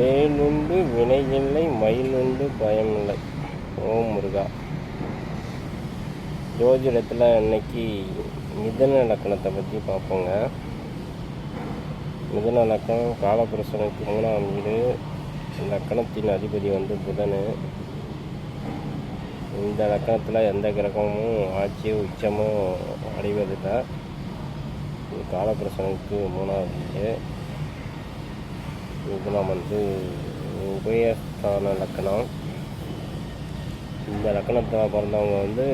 வேலுண்டு வினையில்லை மயிலுண்டு பயமில்லை. ஓம் முருகா. ஜோதிடத்தில் இன்னைக்கு மிதன லக்கணத்தை பற்றி பார்ப்போங்க. மிதன லக்கணம் காலபுருஷனுக்கு மூணாம் வீடு. லக்கணத்தின் அதிபதி வந்து புதன். இந்த லக்கணத்தில் எந்த கிரகமும் ஆட்சியோ உச்சமோ அடைவதில்லை. இது காலபுருஷனுக்கு மூணாவது வீடு. இதெல்லாம் வந்து உபயஸ்தான லக்கணம். இந்த லக்கணத்தில் பிறந்தவங்க வந்து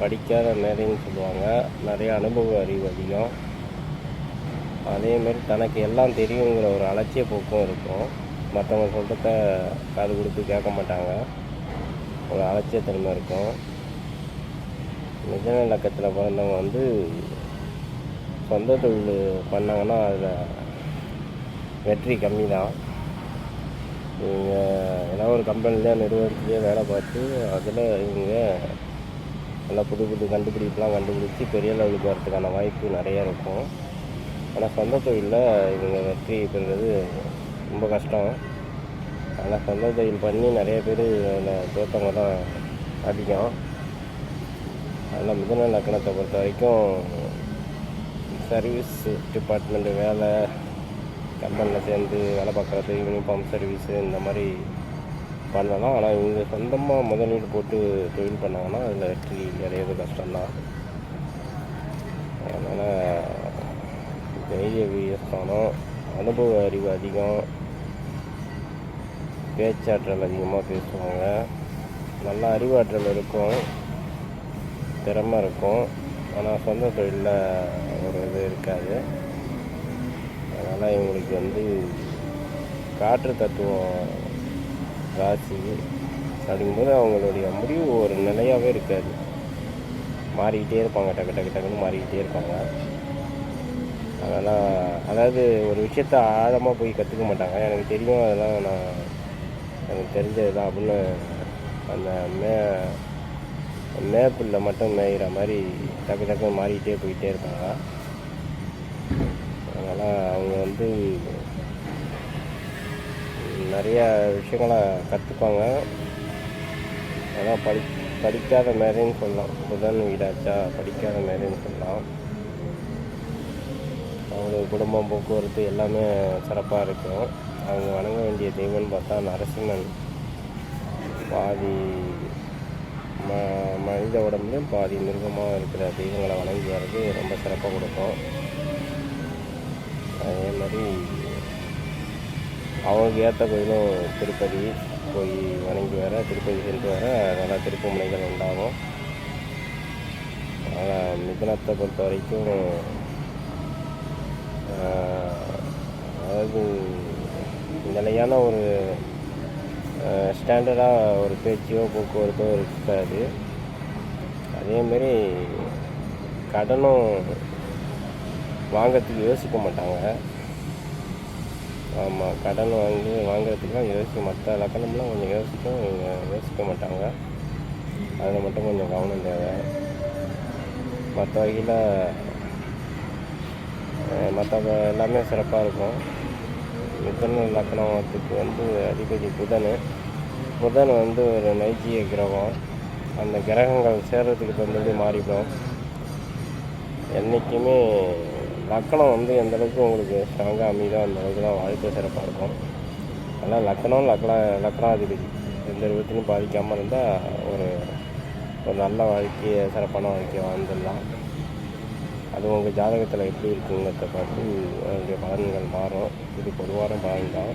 படிக்காத மேதைன்னு சொல்லுவாங்க. நிறைய அனுபவ அறிவு அதிகம். அதேமாரி தனக்கு எல்லாம் தெரியுங்கிற ஒரு அலட்சிய போக்கும் இருக்கும். மற்றவங்க சொல்கிறத காது கொடுத்து கேட்க மாட்டாங்க. ஒரு அலட்சியத்தன்மை இருக்கும். மிதன இலக்கத்தில் பிறந்தவங்க வந்து சொந்த தொழில் பண்ணாங்கன்னா அதில் வெற்றி கம்மி தான் இவங்க ஏதாவது ஒரு கம்பெனிலேயே நிறுவனத்துலேயே வேலை பார்த்து அதில் இவங்க நல்லா புது புது கண்டுபிடிப்புலாம் கண்டுபிடிச்சி பெரிய லெவலுக்கு வரதுக்கான வாய்ப்பு நிறையா இருக்கும். ஆனால் சொந்த தொழிலில் இவங்க வெற்றி பெறுறது ரொம்ப கஷ்டம். ஆனால் சொந்த தொழில் பண்ணி நிறைய பேர் அதில் தோற்றவங்க தான் அதிகம். அதில் மிதன லக்கணத்தை பொறுத்த வரைக்கும் சர்வீஸ் டிபார்ட்மெண்ட்டு வேலை கம்பெனியில் சேர்ந்து வேலை பார்க்குறது யூனிஃபார்ம் சர்வீஸு இந்த மாதிரி பண்ணலாம். ஆனால் இவங்க சொந்தமாக முதலீடு போட்டு தொழில் பண்ணாங்கன்னா அதில் வெற்றி அடையிறது கஷ்டம்தான். அதனால் தைரிய வீரஸ்தானம் அனுபவ அறிவு அதிகம். பேச்சாற்றல் அதிகமாக பேசுவாங்க. நல்ல அறிவாற்றல் இருக்கும். திறமை இருக்கும். ஆனால் சொந்த தொழிலில் ஒரு இது இருக்காது. ஆனால் இவங்களுக்கு வந்து காற்று தத்துவம் ராசி அப்படிங்கும்போது அவங்களுடைய முடிவு ஒரு நிலையாகவே இருக்காது. மாறிக்கிட்டே இருப்பாங்க டக்கு டக்கு டக்குன்னு மாறிக்கிட்டே இருப்பாங்க. அதெல்லாம் அதாவது ஒரு விஷயத்த ஆழமாக போய் கற்றுக்க மாட்டாங்க. எனக்கு தெரியும் அதெல்லாம் நான் எனக்கு தெரிஞ்சது தான் அப்படின்னு அந்த மே மேப்பில் மட்டும் மேயிற மாதிரி டக்கு டக்குன்னு மாறிக்கிட்டே போயிட்டே இருப்பாங்க. அதனால் அவங்க வந்து நிறையா விஷயங்களை கற்றுப்பாங்க அதான் படி படிக்காத மாதிரின்னு சொல்லலாம். புதன் வீடாச்சா படிக்காத மாதிரின்னு சொல்லலாம். அவங்களுக்கு குடும்பம் போக்குவரத்து எல்லாமே சிறப்பாக இருக்கும். அவங்க வணங்க வேண்டிய தெய்வம்னு பார்த்தா நரசிம்மன். பாதி ம மனித உடம்புலையும் பாதி மிருகமாக இருக்கிற தெய்வங்களை வணங்கி வர்றது ரொம்ப சிறப்பாக கொடுக்கும். மாதிரி அவங்களுக்கு ஏற்ற கோயிலும் திருப்பதி போய் வணங்கி வர திருப்பதி சென்று வர நல்லா திருப்பமுனைகள் உண்டாகும். ஆனால் மிதனத்தை பொறுத்த வரைக்கும் அதாவது நிலையான ஒரு ஸ்டாண்டர்டாக ஒரு பேச்சியோ போக்குவரத்தோ இருக்காது. அதேமாரி கடனும் வாங்கிறதுக்கு யோசிக்க மாட்டாங்க. ஆமாம் கடன் வாங்கி வாங்குறதுக்குலாம் யோசிக்க மற்ற லக்கணம்லாம் கொஞ்சம் யோசிக்கும் இவங்க யோசிக்க மாட்டாங்க. அதில் மட்டும் கொஞ்சம் கவனம் தேவை. மற்ற வகையில் மற்ற எல்லாமே சிறப்பாக இருக்கும். மிதன லக்கணத்துக்கு வந்து அதிபதி புதன். புதன் வந்து ஒரு நைஜிய கிரகம். அந்த கிரகங்கள் சேர்றதுக்கு தகுந்தபடி மாறிடும். என்றைக்குமே லக்கணம் வந்து எந்த அளவுக்கு உங்களுக்கு ஸ்ட்ராங்காக அமைதோ அந்த அளவுக்கு தான் வாழ்க்கை சிறப்பாக இருக்கும். அதனால் லக்கணம் லக்கண லக்கணாதிபதி எந்த விதத்திலும் பாதிக்காமல் இருந்தால் ஒரு ஒரு நல்ல வாழ்க்கையை சிறப்பான வாழ்க்கையை வாழ்ந்துடலாம். அது உங்கள் ஜாதகத்தில் எப்படி இருக்குங்கிறத பார்த்து அதனுடைய பலன்கள் மாறும். இது பொதுவான பலன் தான்.